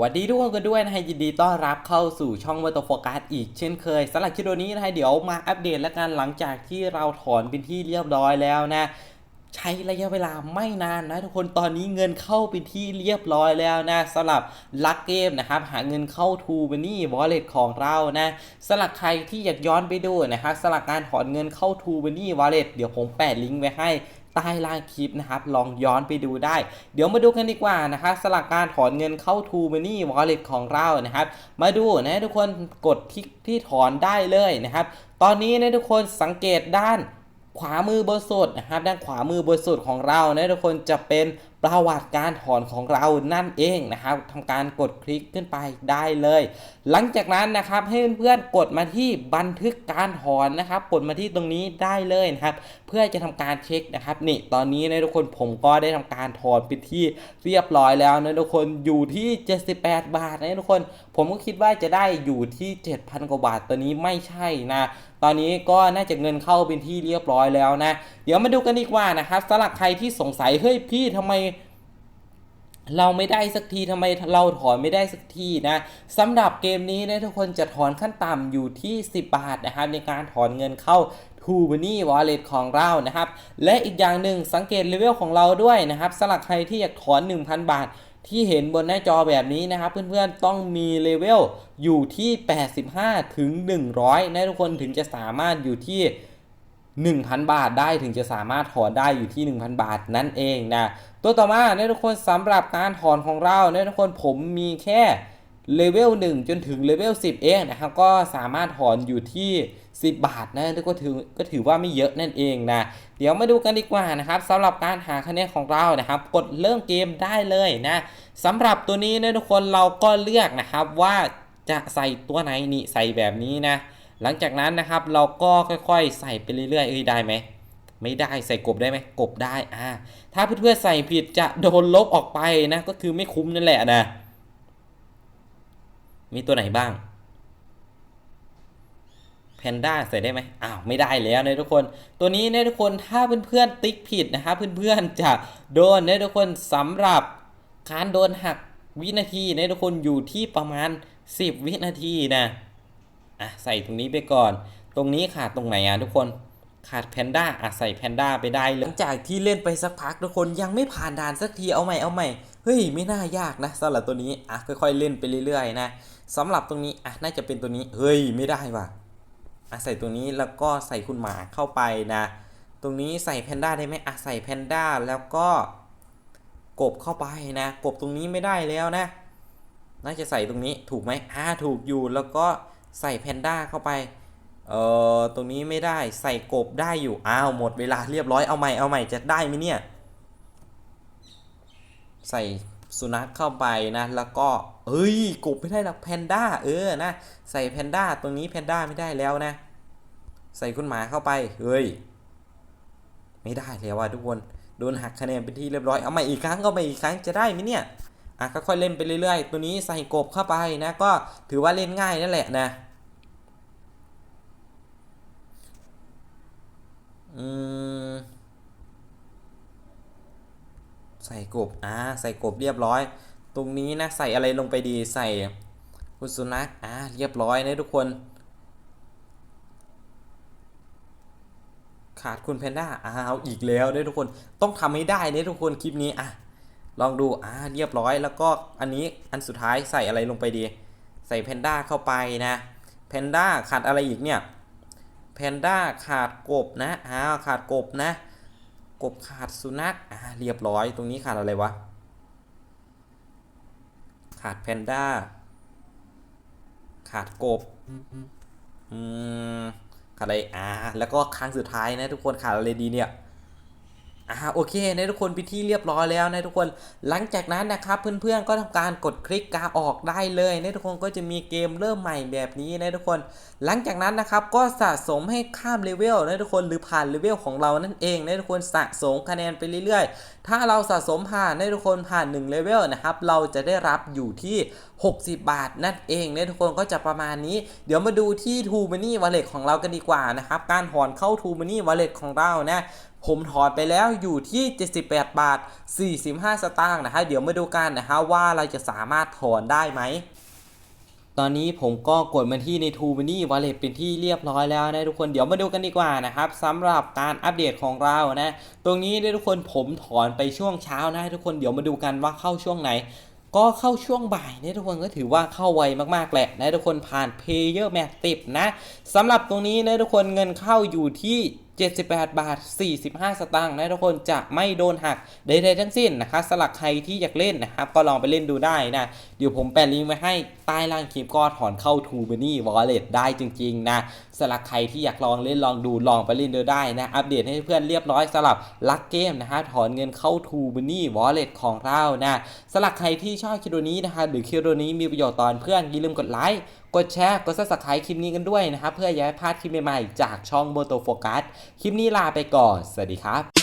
วัสดีทุกคนกันด้วยนะฮะยินดีต้อนรับเข้าสู่ช่องมอเตอร์โฟกัสอีกเช่นเคยสำหรับคลิปนี้นะฮะเดี๋ยวมาอัปเดตและกันหลังจากที่เราถอนเป็นที่เรียบร้อยแล้วนะ ใช้ระยะเวลาไม่นานนะทุกคนตอนนี้เงินเข้าเป็นที่เรียบร้อยแล้วนะสำหรับลักเกมนะครับหาเงินเข้าทูบันนี่วอลเล็ตของเรานะสำหรับใครที่อยากย้อนไปดูนะครับสำหรับการถอนเงินเข้าทูบันนี่วอลเล็ตเดี๋ยวผมแปะลิงก์ไว้ให้ ใต้ล่างคลิปนะครับ ลองย้อนไปดูได้ เดี๋ยวมาดูกันดีกว่านะครับสลักการถอนเงินเข้า t ู Money Wallet ของเรานะครับ มาดูนะทุกคนกดที่ที่ถอนได้เลยนะครับ ตอนนี้นะทุกคนสังเกตด้าน ขวามือบนสุดนะครับด้านขวามือบนสุดของเรานะทุกคนจะเป็นประวัติการถอนของเรานั่นเองนะครับทำการกดคลิกขึ้นไปได้เลย หลังจากนั้นนะครับให้เพื่อนๆกดมาที่บันทึกการถอนนะครับ กดมาที่ตรงนี้ได้เลยนะครับ เพื่อจะทำการเช็คนะครับนี่ตอนนี้นะทุกคนผมก็ได้ทำการถอนไปที่เรียบร้อยแล้วนะทุกคนอยู่ที่ 78 บาทนะทุกคน ผมก็คิดว่าจะได้อยู่ที่ 7,000 กว่าบาทตัวนี้ไม่ใช่นะ อนนี้ก็น่าจะเงินเข้าเป็นที่เรียบร้อยแล้วนะ เดี๋ยวมาดูกันดีกว่านะครับสำหรับใครที่สงสัยเฮ้ยพี่ทำไมเราไม่ได้สักทีทำไมเราถอนไม่ได้สักทีนะสำหรับเกมนี้นะทุกคนจะถอนขั้นต่ำอยู่ที่ 10 บาทนะครับในการถอนเงินเข้า t ูบันนี่วอลเล็ตของเรานะครับ และอีกอย่างหนึ่งสังเกตเลเวลของเราด้วยนะครับสำหรับใครที่อยากถอน 1,000 บาท ที่เห็นบนหน้าจอแบบนี้นะครับ เพื่อนๆต้องมีเลเวลอยู่ที่ 85 ถึง 100 นะทุกคนถึงจะสามารถอยู่ที่ 1,000 บาทได้ถึงจะสามารถถอนได้อยู่ที่ 1,000 บาทนั่นเองนะตัวต่อมาเนี่ยทุกคนสำหรับการถอนของเราเนี่ยทุกคนผมมีแค่ เลเวล1จนถึงเลเวล10เองนะครับก็สามารถถอนอยู่ที่ 10 บาทนะทุกคนถือก็ถือว่าไม่เยอะนั่นเองนะ เดี๋ยวมาดูกันดีกว่านะครับสำหรับการหาคะแนนของเรานะครับ กดเริ่มเกมได้เลยนะสำหรับตัวนี้นี่ยทุกคนเราก็เลือกนะครับว่าจะใส่ตัวไหนนี่ใส่แบบนี้นะ หลังจากนั้นนะครับเราก็ค่อยๆ ใส่ไปเรื่อยๆเอ้ยได้ไหมไม่ได้ใส่กบได้ไหมกบได้อ่าถ้าเพื่อนๆใส่ผิดจะโดนลบออกไปนะก็คือไม่คุ้มนั่นแหละนะ มีตัวไหนบ้างแพนด้าใส่ได้ไหมอ้าวไม่ได้แล้วนะทุกคน ตัวนี้นะทุกคนถ้าเพื่อนๆติ๊กผิดนะครับเพื่อนๆจะโดนนะทุกคนสำหรับการโดนหักวินาทีนะทุกคนอยู่ที่ประมาณ 10 วินาทีนะอะใส่ตรงนี้ไปก่อน ตรงนี้ขาดตรงไหนอะทุกคน ขาดแพนด้าอะใส่แพนด้าไปได้เลยหลังจากที่เล่นไปสักพักทุกคนยังไม่ผ่านด่านสักทีเอาใหม่เอาใหม่เฮ้ยไม่น่ายากนะสำหรับตัวนี้อะค่อยๆเล่นไปเรื่อยๆนะสำหรับตรงนี้อะน่าจะเป็นตัวนี้เฮ้ยไม่ได้ว่ะอะใส่ตัวนี้แล้วก็ใส่คุณหมาเข้าไปนะ ตรงนี้ใส่แพนด้าได้ไหมอะใส่แพนด้าแล้วก็กบเข้าไปนะกบตรงนี้ไม่ได้แล้วนะ น่าจะใส่ตรงนี้ถูกไหมอ่าถูกอยู่แล้วก็ใส่แพนด้าเข้าไป เออตรงนี้ไม่ได้ใส่กบได้อยู่ อ้าวหมดเวลาเรียบร้อยเอาใหม่เอาใหม่จะได้ไหมเนี่ย ใส่สุนัขเข้าไปนะ แล้วก็เอ้ยกบไม่ได้หรอกแพนด้าเออนะ ใส่แพนด้าตรงนี้แพนด้าไม่ได้แล้วนะ ใส่คุณหมาเข้าไปเฮ้ยไม่ได้แล้วว่ะทุกคนโดนหักคะแนนเป็นที่เรียบร้อยเอาใหม่อีกครั้งก็ไปอีกครั้งจะได้ไหมเนี่ยอะก็ค่อยเล่นไปเรื่อยๆ ตัวนี้ใส่กบเข้าไปนะ ก็ถือว่าเล่นง่ายนั่นแหละนะ อืม ใส่กบ อ่า ใส่กบเรียบร้อย ตรงนี้นะใส่อะไรลงไปดี ใส่คุณสุนัข อ่า เรียบร้อยนะทุกคน ขาดคุณแพนด้า อ้าว อีกแล้วนะทุกคน ต้องทำให้ได้นะทุกคนคลิปนี้ อะ ลองดู อ่า เรียบร้อย แล้วก็อันนี้ อันสุดท้ายใส่อะไรลงไปดี ใส่แพนด้าเข้าไปนะ แพนด้าขาดอะไรอีกเนี่ย แพนด้าขาดกบนะอ้าวขาดกบนะ กบขาดสุนัขอ่าเรียบร้อย ตรงนี้ขาดอะไรวะ ขาดแพนด้า ขาดกบ อืม ขาดอะไร อ่า แล้วก็ครั้งสุดท้ายนะทุกคนขาดอะไรดีเนี่ย อ่าโอเคนะทุกคนพิธีเรียบร้อยแล้วนะทุกคนหลังจากนั้นนะครับเพื่อนๆก็ทำการกดคลิกกาออกได้เลยนะทุกคนก็จะมีเกมเริ่มใหม่แบบนี้นะทุกคน หลังจากนั้นนะครับก็สะสมให้ข้ามเลเวลนะทุกคนหรือผ่านเลเวลของเรานั่นเองนะทุกคนสะสมคะแนนไปเรื่อยๆ ถ้าเราสะสมผ่านนะทุกคนผ่าน1เลเวลนะครับเราจะได้รับอยู่ที่ 60 บาทนั่นเองเนี่ยทุกคนก็จะประมาณนี้ เดี๋ยวมาดูที่ t ู Money Wallet ของเรากันดีกว่านะครับการถอนเข้า t ู Money Wallet ของเรานะ ผมถอนไปแล้วอยู่ที่ 78 บาท 45 สตางค์นะฮะเดี๋ยวมาดูกันนะฮะว่าเราจะสามารถถอนได้ไหมตอนนี้ผมก็กดมาที่ใน t ู Money Wallet เป็นที่เรียบร้อยแล้วนะทุกคนเดี๋ยวมาดูกันดีกว่านะครับสำหรับการอัปเดตของเรานะตรงนี้เนี่ยทุกคนผมถอนไปช่วงเช้านะทุกคนเดี๋ยวมาดูกันว่าเข้าช่วงไหน ก็เข้าช่วงบ่ายเนี่ยทุกคนก็ถือว่าเข้าไวมากๆแหละนะทุกคนผ่าน Payer m a t 10นะสำหรับตรงนี้นะทุกคนเงินเข้าอยู่ที่ 78 บาท 45 สตางค์นะทุกคนจะไม่โดนหักใดๆทั้งสิ้นนะครับสำหรับใครที่อยากเล่นนะครับก็ลองไปเล่นดูได้นะ เดี๋ยวผมแปะลิงก์ไว้ให้ใต้ล่างคลิปก็ถอนเข้า t ู b a n y Wallet ได้จริงๆนะสำหรับใครที่อยากลองเล่นลองดูลองไปเล่นดูได้นะอัปเดตให้เพื่อนเรียบร้อยสำหรับลักเกมนะฮะถอนเงินเข้า t ู b a n y Wallet ของเรานะสำหรับใครที่ชอบคลิปวิดีโอนี้นะคะหรือคลิปวิดีโอนี้มีประโยชน์ตอนเพื่อนอย่าลืมกดไลค์ กดแชร์ กด subscribe คลิปนี้กันด้วยนะครับ เพื่ออย่าให้พลาดคลิปใหม่ๆ จากช่องโมโตโฟกัส คลิปนี้ลาไปก่อน สวัสดีครับ